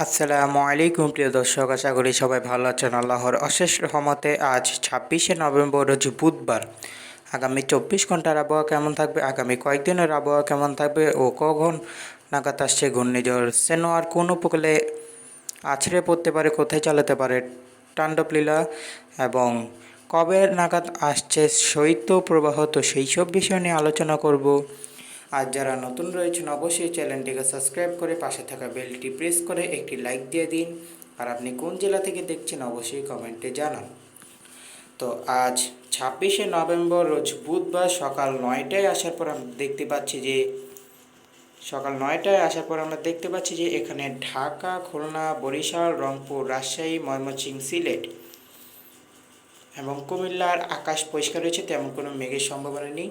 আসসালামু আলাইকুম, প্রিয় দর্শক, আশা করি সবাই ভালো আছেন। আল্লাহর অশেষ রহমতে আজ ছাব্বিশে নভেম্বর, রোজ বুধবার। আগামী চব্বিশ ঘণ্টার আবহাওয়া কেমন থাকবে? আগামী কয়েকদিনের আবহাওয়া কেমন থাকবে? ও কখন নাগাদ আসছে ঘূর্ণিঝড়? সেনোয়ার কোন উপকূলে আছড়ে পড়তে পারে, কোথায় চালাতে পারে? তাণ্ডবলীলা এবং কবে নাগাদ আসছে শৈত্য প্রবাহ? তো সেই সব বিষয় নিয়ে আলোচনা করব। আর যারা নতুন রয়েছেন, অবশ্যই চ্যানেলটিকে সাবস্ক্রাইব করে পাশে থাকা বেলটি প্রেস করে একটি লাইক দিয়ে দিন। আর আপনি কোন জেলা থেকে দেখছেন, অবশ্যই কমেন্টে জানান। তো আজ ছাব্বিশে নভেম্বর, রোজ বুধবার সকাল নয়টায় আসার পর আমরা দেখতে পাচ্ছি যে, সকাল নয়টায় আসার পর আমরা দেখতে পাচ্ছি যে, এখানে ঢাকা, খুলনা, বরিশাল, রংপুর, রাজশাহী, ময়মনসিংহ, সিলেট এবং কুমিল্লার আকাশ পরিষ্কার রয়েছে, তেমন কোনো মেঘের সম্ভাবনা নেই।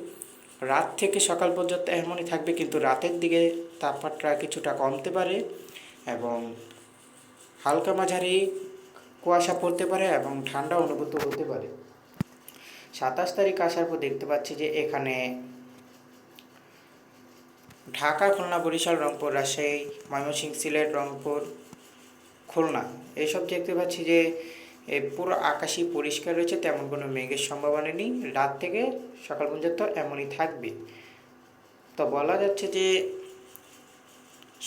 রাত থেকে সকাল পর্যন্ত এমনই থাকবে, কিন্তু রাতের দিকে তাপমাত্রা কিছুটা কমতে পারে এবং হালকা মাঝারি কুয়াশা পড়তে পারে এবং ঠান্ডা অনুভূত হতে পারে। সাতাশ তারিখ আসার পর দেখতে পাচ্ছি যে এখানে ঢাকা, খুলনা, বরিশাল, রংপুর, রাজশাহী, ময়মনসিংহ, সিলেট, রংপুর, খুলনা এইসব দেখতে পাচ্ছি যে পুরো আকাশই পরিষ্কার রয়েছে, তেমন কোনো মেঘের সম্ভাবনা নেই। রাত থেকে সকাল পর্যন্ত এমনই থাকবে। তো বলা যাচ্ছে যে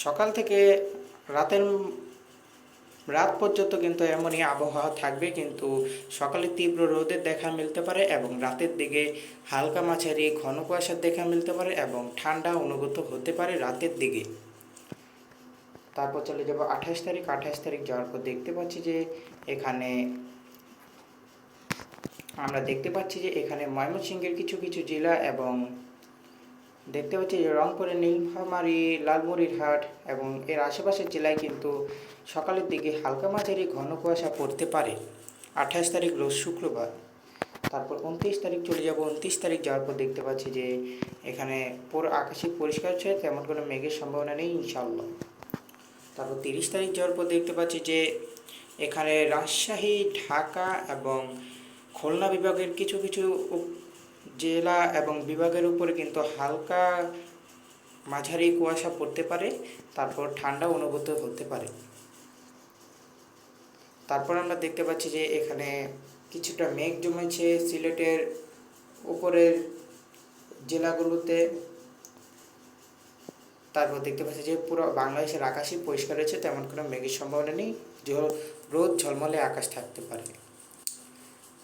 সকাল থেকে রাতের রাত পর্যন্ত কিন্তু এমনই আবহাওয়া থাকবে, কিন্তু সকালে তীব্র রোদের দেখা মিলতে পারে এবং রাতের দিকে হালকা মাঝারি ঘন কুয়াশার দেখা মিলতে পারে এবং ঠান্ডা অনুভূত হতে পারে রাতের দিকে। তারপর চলে যাব আঠাশ তারিখ। আঠাশ তারিখ যাওয়ার পর দেখতে পাচ্ছি যে এখানে আমরা দেখতে পাচ্ছি যে এখানে ময়মনসিংহের কিছু কিছু জেলা এবং দেখতে পাচ্ছি যে রংপুরের নীলফামারী, লালমনিরহাট এবং এর আশেপাশের জেলায় কিন্তু সকালের দিকে হালকা মাঝারি ঘন কুয়াশা পড়তে পারে। আঠাশ তারিখ রোজ শুক্রবার। তারপর উনত্রিশ তারিখ চলে যাব। উনত্রিশ তারিখ যাওয়ার পর দেখতে পাচ্ছি যে এখানে পুরো আকাশে পরিষ্কার আছে তেমন কোনো মেঘের সম্ভাবনা নেই ইনশাল্লাহ তারপর তিরিশ তারিখ যাওয়ার পর দেখতে পাচ্ছি যে এখানে রাজশাহী, ঢাকা এবং খুলনা বিভাগের কিছু কিছু জেলা এবং বিভাগের উপরে কিন্তু হালকা মাঝারি কুয়াশা পড়তে পারে, তারপর ঠান্ডা অনুভূত হতে পারে। তারপর আমরা দেখতে পাচ্ছি যে এখানে কিছুটা মেঘ জমেছে সিলেটের উপরের জেলাগুলোতে। তারপর দেখতে পাচ্ছি যে পুরো বাংলাদেশের আকাশই পরিষ্কার রয়েছে, তেমন কোনো মেঘের সম্ভাবনা নেই। রোদ ঝলমলে আকাশ থাকতে পারে।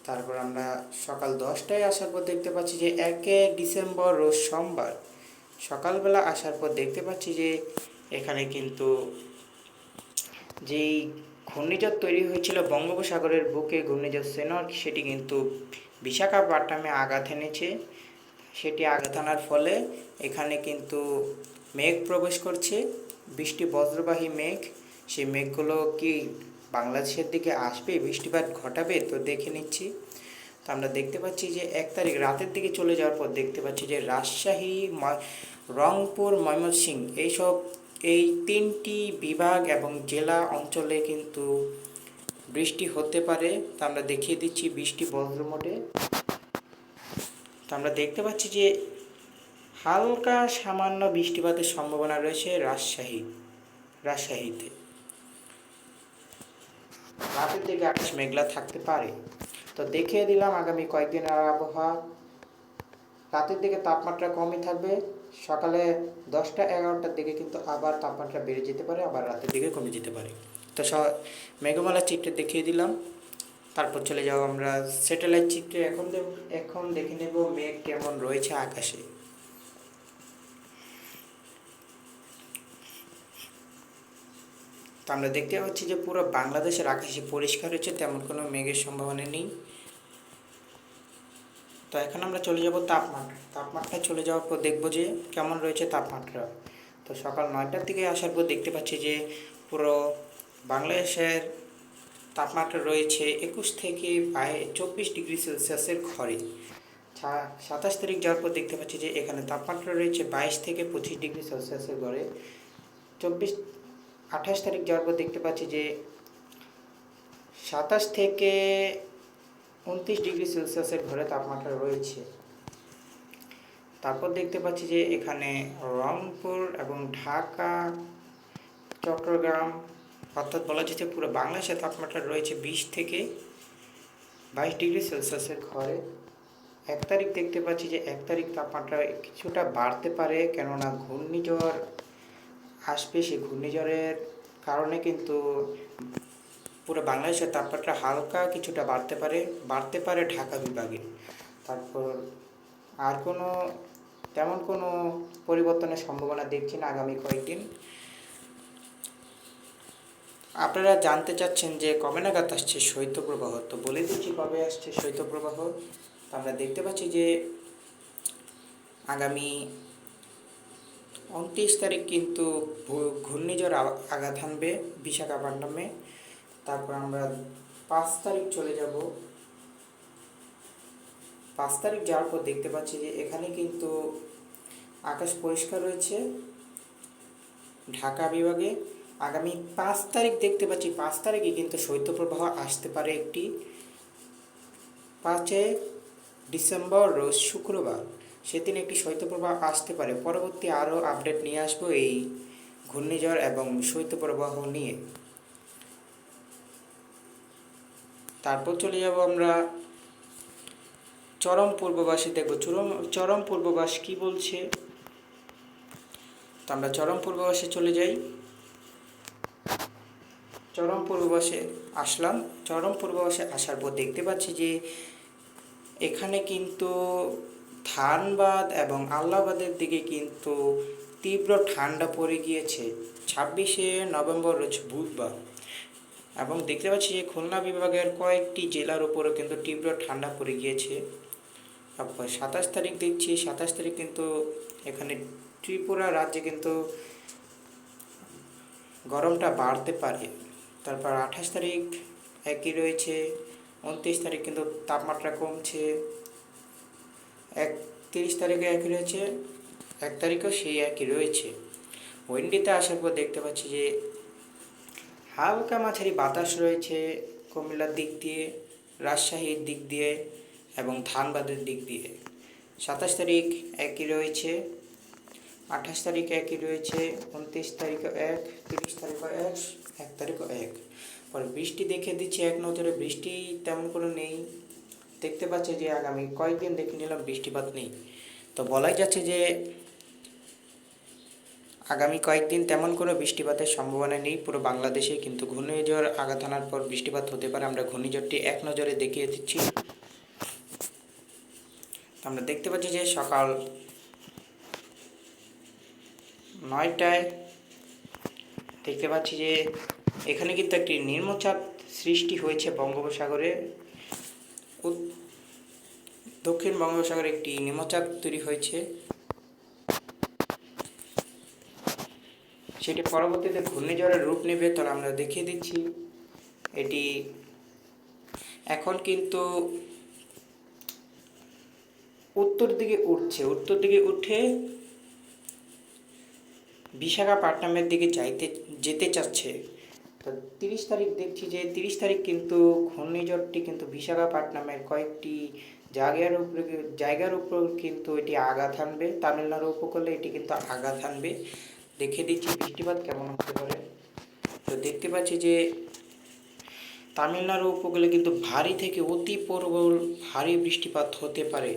তারপর আমরা সকাল দশটায় আসার পর দেখতে পাচ্ছি যে একে ডিসেম্বর রোজ সোমবার। সকালবেলা আসার পর দেখতে পাচ্ছি যে এখানে কিন্তু যেই ঘূর্ণিঝড় তৈরি হয়েছিল বঙ্গোপসাগরের বুকে ঘূর্ণিঝড় সেনর সেটি কিন্তু বিশাখাপট্টনামে আঘাত এনেছে। সেটি আঘাত আনার ফলে এখানে কিন্তু মেঘ প্রবেশ করছে। বৃষ্টি, বজ্রবাহী মেঘ। সেই মেঘগুলো কি বাংলাদেশের দিকে আসবে, বৃষ্টিপাত ঘটাবে, তো দেখে নিচ্ছি। তো আমরা দেখতে পাচ্ছি যে এক তারিখ রাতের দিকে চলে যাওয়ার পর দেখতে পাচ্ছি যে রাজশাহী রংপুর ময়মনসিংহ এইসব, এই তিনটি বিভাগ এবং জেলা অঞ্চলে কিন্তু বৃষ্টি হতে পারে। তা আমরা দেখিয়ে দিচ্ছি বৃষ্টি বজ্র মোডে। তো আমরা দেখতে পাচ্ছি যে হালকা সামান্য বৃষ্টিপাতের সম্ভাবনা রয়েছে রাজশাহী, রাজশাহীতে। রাতের দিকে আকাশ মেঘলা থাকতে পারে। তো দেখিয়ে দিলাম আগামী কয়েকদিনের আবহাওয়া। রাতের দিকে তাপমাত্রা কমই থাকবে। সকালে দশটা এগারোটার দিকে কিন্তু আবার তাপমাত্রা বেড়ে যেতে পারে, আবার রাতের দিকে কমে যেতে পারে। তো স, মেঘমালা চিত্রে দেখিয়ে দিলাম। তারপর চলে যাব আমরা স্যাটেলাইট চিত্রে। এখন এখন দেখে নেব মেঘ কেমন রয়েছে আকাশে। তো আমরা দেখতে পাচ্ছি যে পুরো বাংলাদেশের আকাশে পরিষ্কার রয়েছে তেমন কোনো মেঘের সম্ভাবনা নেই। তো এখন আমরা চলে যাব তাপমাত্রা। তাপমাত্রায় চলে যাওয়ার পর দেখব যে কেমন রয়েছে তাপমাত্রা। তো সকাল নয়টার দিকে আসার পর দেখতে পাচ্ছি যে পুরো বাংলাদেশের তাপমাত্রা রয়েছে একুশ থেকে চব্বিশ ডিগ্রি সেলসিয়াসের ঘরে। সাতাশ তারিখ যাওয়ার পর দেখতে পাচ্ছি যে এখানে তাপমাত্রা রয়েছে বাইশ থেকে পঁচিশ ডিগ্রি সেলসিয়াসের ঘরে। চব্বিশ আঠাশ তারিখ যাওয়ার পর দেখতে পাচ্ছি যে সাতাশ থেকে উনত্রিশ ডিগ্রি সেলসিয়াসের ঘরে তাপমাত্রা রয়েছে। তারপর দেখতে পাচ্ছি যে এখানে রংপুর এবং ঢাকা, চট্টগ্রাম, অর্থাৎ বলা যাচ্ছে পুরো বাংলাদেশের তাপমাত্রা রয়েছে বিশ থেকে বাইশ ডিগ্রি সেলসিয়াসের ঘরে। এক তারিখ দেখতে পাচ্ছি যে এক তারিখ তাপমাত্রা কিছুটা বাড়তে পারে, কেননা ঘূর্ণিঝড় আসবে সেই ঘূর্ণিঝড়ের কারণে কিন্তু পুরো বাংলাদেশের তাপমাত্রা হালকা কিছুটা বাড়তে পারে বাড়তে পারে ঢাকা বিভাগে। তারপর আর কোনো, তেমন কোনো পরিবর্তনের সম্ভাবনা দেখছি না আগামী কয়েকদিন। আপনারা জানতে চাচ্ছেন যে কবে নাগাদ আসছে শৈত্যপ্রবাহ? তো বলে দিচ্ছি কবে আসছে শৈত্যপ্রবাহ। আমরা দেখতে পাচ্ছি যে আগামী উনত্রিশ তারিখ কিন্তু ঘূর্ণিঝড় আঘাত হানবে বিশাখাপট্টনমে। তারপর আমরা পাঁচ তারিখ চলে যাব। পাঁচ তারিখ যাওয়ার পর দেখতে পাচ্ছি যে এখানে কিন্তু আকাশ পরিষ্কার রয়েছে। ঢাকা বিভাগে আগামী পাঁচ তারিখ দেখতে পাচ্ছি, পাঁচ তারিখে কিন্তু শৈত্যপ্রবাহ আসতে পারে একটি। পাঁচে ডিসেম্বর রোজ শুক্রবার। সেদিন একটি শৈত্যপ্রবাহ আসতে পারে। পরবর্তী আরও আপডেট নিয়ে আসব এই ঘূর্ণিঝড় এবং শৈত্যপ্রবাহ নিয়ে। তারপর চলে যাব আমরা চরম পূর্ববাসী দেখব। চরম চরম পূর্ববাস কি বলছে? তো আমরা চরম পূর্ববাসে চলে যাই। চরম পূর্ববাসে আসলাম। চরম পূর্ববাসে আসার পর দেখতে পাচ্ছি যে এখানে কিন্তু ধানবাদ এবং আল্লাহবাদের দিকে কিন্তু তীব্র ঠান্ডা পড়ে গিয়েছে। ছাব্বিশে নভেম্বর রোজ বুধবার। এবং দেখতে পাচ্ছি যে খুলনা বিভাগের কয়েকটি জেলার উপরও কিন্তু তীব্র ঠান্ডা পড়ে গিয়েছে। তারপর সাতাশ তারিখ দেখছি, সাতাশ তারিখ কিন্তু এখানে ত্রিপুরা রাজ্যে কিন্তু গরমটা বাড়তে পারে। তারপর আঠাশ তারিখ একই রয়েছে, উনত্রিশ তারিখ কিন্তু তাপমাত্রা কমছে। এক তিরিশ তারিখে একই রয়েছে, এক তারিখেও সেই একই রয়েছে। ওয়েন্ডিতে আসার পর দেখতে পাচ্ছি যে হালকা মাঝারি বাতাস রয়েছে কুমিল্লার দিক দিয়ে, রাজশাহীর দিক দিয়ে এবং ধানবাদের দিক দিয়ে। সাতাশ তারিখ একই রয়েছে, আঠাশ তারিখ একই রয়েছে, উনত্রিশ তারিখও এক, তিরিশ তারিখও এক এক তারিখও এক। পরে বৃষ্টি দেখে দিচ্ছে এক নজরে, বৃষ্টি তেমন কোনো নেই। দেখতে পাচ্ছে যে আগামী কয়েকদিন দেখে নিলাম বৃষ্টিপাত নেই। তো বলাই যাচ্ছে যে আগামী কয়েকদিন তেমন কোনো বৃষ্টিপাতের সম্ভাবনা নেই, পুরো বাংলাদেশে কিন্তু ঘূর্ণিঝড় আঘাত আনার পর বৃষ্টিপাত হতে পারে। আমরা ঘূর্ণিঝড়টি এক নজরে দেখিয়ে দিচ্ছি। আমরা দেখতে পাচ্ছি যে সকাল নয়টায় দেখতে পাচ্ছি যে এখানে কিন্তু একটি নিম্নচাপ সৃষ্টি হয়েছে বঙ্গোপসাগরে। দক্ষিণ বঙ্গোপসাগরে একটি নিম্নচাপ তৈরি হয়েছে। সেটি পরবর্তীতে ঘূর্ণিঝড়ের রূপ নেবে তাহলে আমরা দেখিয়ে দিচ্ছি। এটি এখন কিন্তু উত্তর দিকে উঠছে। উত্তর দিকে উঠে বিশাখাপট্টনমের দিকে যাইতে, যেতে চাচ্ছে। তো তিরিশ তারিখ দেখছি যে, তিরিশ তারিখ কিন্তু ঘূর্ণিঝড়টি কিন্তু বিশাখাপট্টনমের কয়েকটি জায়গার উপরে জায়গার উপর কিন্তু এটি আঘাত আনবে, তামিলনাড়ু উপকূলে এটি কিন্তু আঘাত আনবে। দেখে দিচ্ছি বৃষ্টিপাত কেমন হতে পারে। তো দেখতে পাচ্ছি যে তামিলনাড়ু উপকূলে কিন্তু ভারী থেকে অতি প্রবল ভারী বৃষ্টিপাত হতে পারে।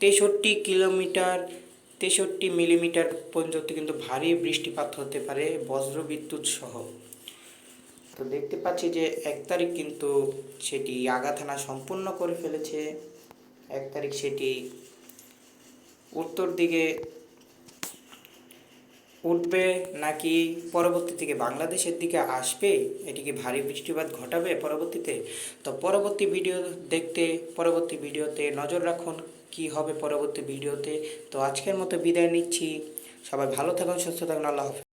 তেষট্টি কিলোমিটার, তেষট্টি মিলিমিটার পর্যন্ত কিন্তু ভারী বৃষ্টিপাত হতে পারে বজ্র বিদ্যুৎ সহ। তো দেখতে পাচ্ছি যে এক তারিখ কিন্তু সেটি আগা থানা সম্পূর্ণ করে ফেলেছে। এক তারিখ সেটি উত্তর দিকে উঠবে নাকি পরবর্তী থেকে বাংলাদেশের দিকে আসবে? এটিকে ভারী বৃষ্টিপাত ঘটাবে পরবর্তীতে? তো পরবর্তী ভিডিও দেখতে, পরবর্তী ভিডিওতে নজর রাখুন কি হবে পরবর্তী ভিডিওতে। তো আজকের মতো বিদায় নিচ্ছি। সবাই ভালো থাকুন, সুস্থ থাকুন, আল্লাহ হাফেজ।